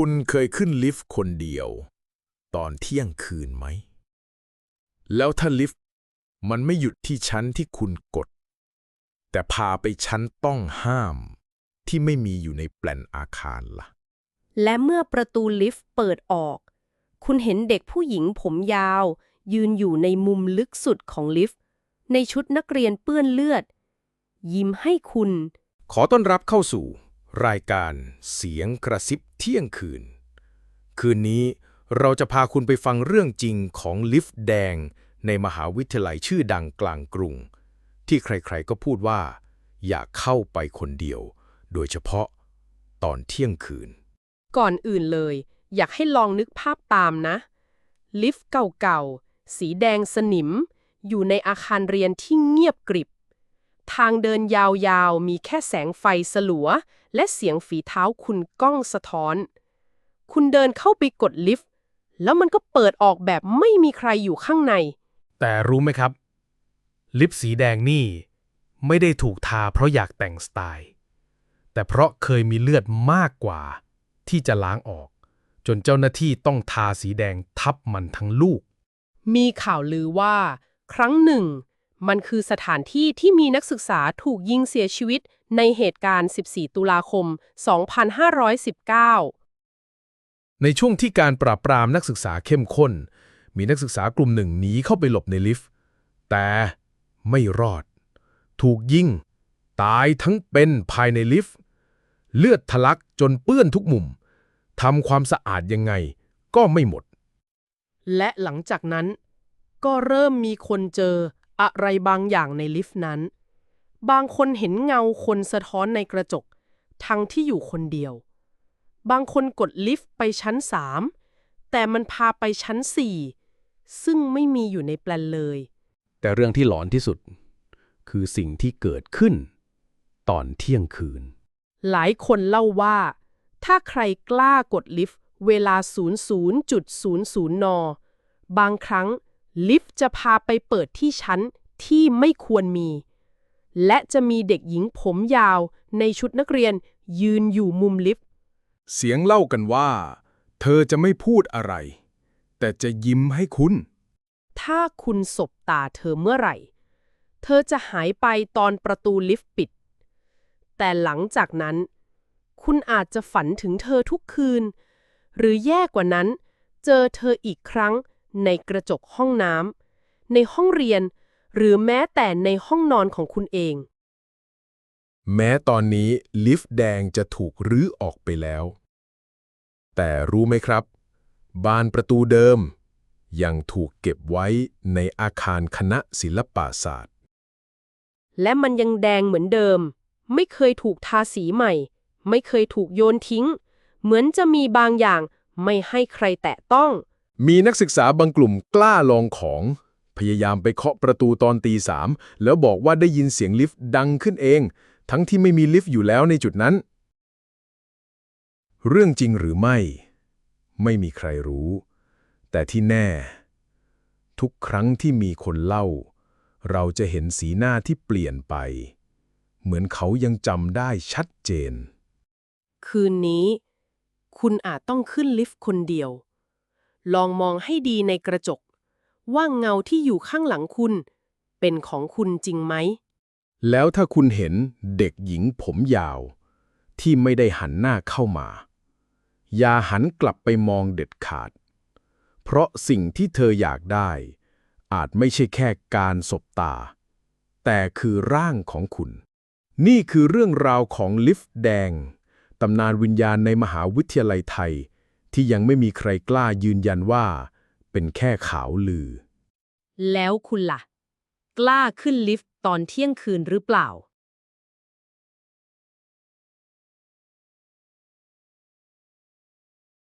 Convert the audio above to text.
คุณเคยขึ้นลิฟต์คนเดียว ตอนเที่ยงคืนไหม แล้วถ้าลิฟต์มันไม่หยุดที่ชั้นที่คุณกด แต่พาไปชั้นต้องห้ามที่ไม่มีอยู่ในแปลนอาคารล่ะ และเมื่อประตูลิฟต์เปิดออก คุณเห็นเด็กผู้หญิงผมยาว ยืนอยู่ในมุมลึกสุดของลิฟต์ ในชุดนักเรียนเปื้อนเลือด ยิ้มให้คุณ ขอต้อนรับเข้าสู่ รายการเสียงกระซิบเที่ยงคืน คืนนี้เราจะพาคุณไปฟังเรื่องจริงของลิฟต์แดง ในมหาวิทยาลัยชื่อดังกลางกรุง ที่ใครๆก็พูดว่า อยากเข้าไปคนเดียว โดยเฉพาะตอนเที่ยงคืน ก่อนอื่นเลย อยากให้ลองนึกภาพตามนะ ลิฟต์เก่าๆ สีแดงสนิม อยู่ในอาคารเรียนที่เงียบกริบ ทางเดินยาวๆ มีแค่แสงไฟสลัว และเสียงฝีเท้าคุณก้องสะท้อน คุณเดินเข้าไปกดลิฟต์ แล้วมันก็เปิดออกแบบไม่มีใครอยู่ข้างใน แต่รู้ไหมครับ ลิปสีแดงนี่ ไม่ได้ถูกทาเพราะอยากแต่งสไตล์ แต่เพราะเคยมีเลือดมากกว่า ที่จะล้างออก จนเจ้าหน้าที่ต้องทาสีแดงทับมันทั้งลูก มีข่าวลือว่า ครั้งหนึ่ง มันคือสถานที่ที่มีนักศึกษาถูกยิงเสียชีวิตในเหตุการณ์ 14 ตุลาคม 2519 ในช่วงที่การปราบปรามนักศึกษาเข้มข้น มีนักศึกษากลุ่มหนึ่งหนีเข้าไปหลบในลิฟต์ แต่ไม่รอด ถูกยิง ตายทั้งเป็นภายในลิฟต์ เลือดทะลักจนเปื้อนทุกมุม ทำความสะอาดยังไงก็ไม่หมด และหลังจากนั้นก็เริ่มมีคนเจอ อะไรบางอย่างในลิฟต์นั้น บางคนเห็นเงาคนสะท้อนในกระจก ทั้งที่อยู่คนเดียว บางคนกดลิฟต์ไปชั้น3แต่มันพาไปชั้น4ซึ่งไม่มีอยู่ในแปลนเลย แต่เรื่องที่หลอนที่สุด คือสิ่งที่เกิดขึ้น ตอนเที่ยงคืน หลายคนเล่าว่า ถ้าใครกล้ากดลิฟต์เวลา 00.00 น บางครั้ง ลิฟต์จะพาไปเปิดที่ชั้นที่ไม่ควรมี และจะมีเด็กหญิงผมยาวในชุดนักเรียนยืนอยู่มุมลิฟต์ เสียงเล่ากันว่า เธอจะไม่พูดอะไร แต่จะยิ้มให้คุณ ถ้าคุณสบตาเธอเมื่อไหร่ เธอจะหายไปตอนประตูลิฟต์ปิด แต่หลังจากนั้น คุณอาจจะฝันถึงเธอทุกคืน หรือแย่กว่านั้น เจอเธออีกครั้ง ในกระจกห้องน้ำในห้องเรียน หรือแม้แต่ในห้องนอนของคุณเอง แม้ตอนนี้ลิฟต์แดงจะถูกรื้อออกไปแล้ว แต่รู้ไหมครับ บานประตูเดิม ยังถูกเก็บไว้ในอาคารคณะศิลปศาสตร์ และมันยังแดงเหมือนเดิม ไม่เคยถูกทาสีใหม่ ไม่เคยถูกโยนทิ้ง เหมือนจะมีบางอย่างไม่ให้ใครแตะต้อง มีนักศึกษาบางกลุ่มกล้าลองของ พยายามไปเคาะประตูตอนตีสามแล้วบอกว่าได้ยินเสียงลิฟต์ดังขึ้นเอง ทั้งที่ไม่มีลิฟต์อยู่แล้วในจุดนั้น เรื่องจริงหรือไม่ ไม่มีใครรู้ แต่ที่แน่ ทุกครั้งที่มีคนเล่า เราจะเห็นสีหน้าที่เปลี่ยนไป เหมือนเขายังจำได้ชัดเจน คืนนี้ คุณอาจต้องขึ้นลิฟต์คนเดียว ลองมองให้ดีในกระจก ว่าเงาที่อยู่ข้างหลังคุณ เป็นของคุณจริงไหม แล้วถ้าคุณเห็นเด็กหญิงผมยาว ที่ไม่ได้หันหน้าเข้ามา อย่าหันกลับไปมองเด็ดขาด เพราะสิ่งที่เธออยากได้ อาจไม่ใช่แค่การสบตา แต่คือร่างของคุณ นี่คือเรื่องราวของลิฟต์แดง ตำนานวิญญาณในมหาวิทยาลัยไทย ที่ยังไม่มีใครกล้ายืนยันว่า เป็นแค่ข่าวลือ แล้วคุณล่ะ กล้าขึ้นลิฟต์ตอนเที่ยงคืนหรือเปล่า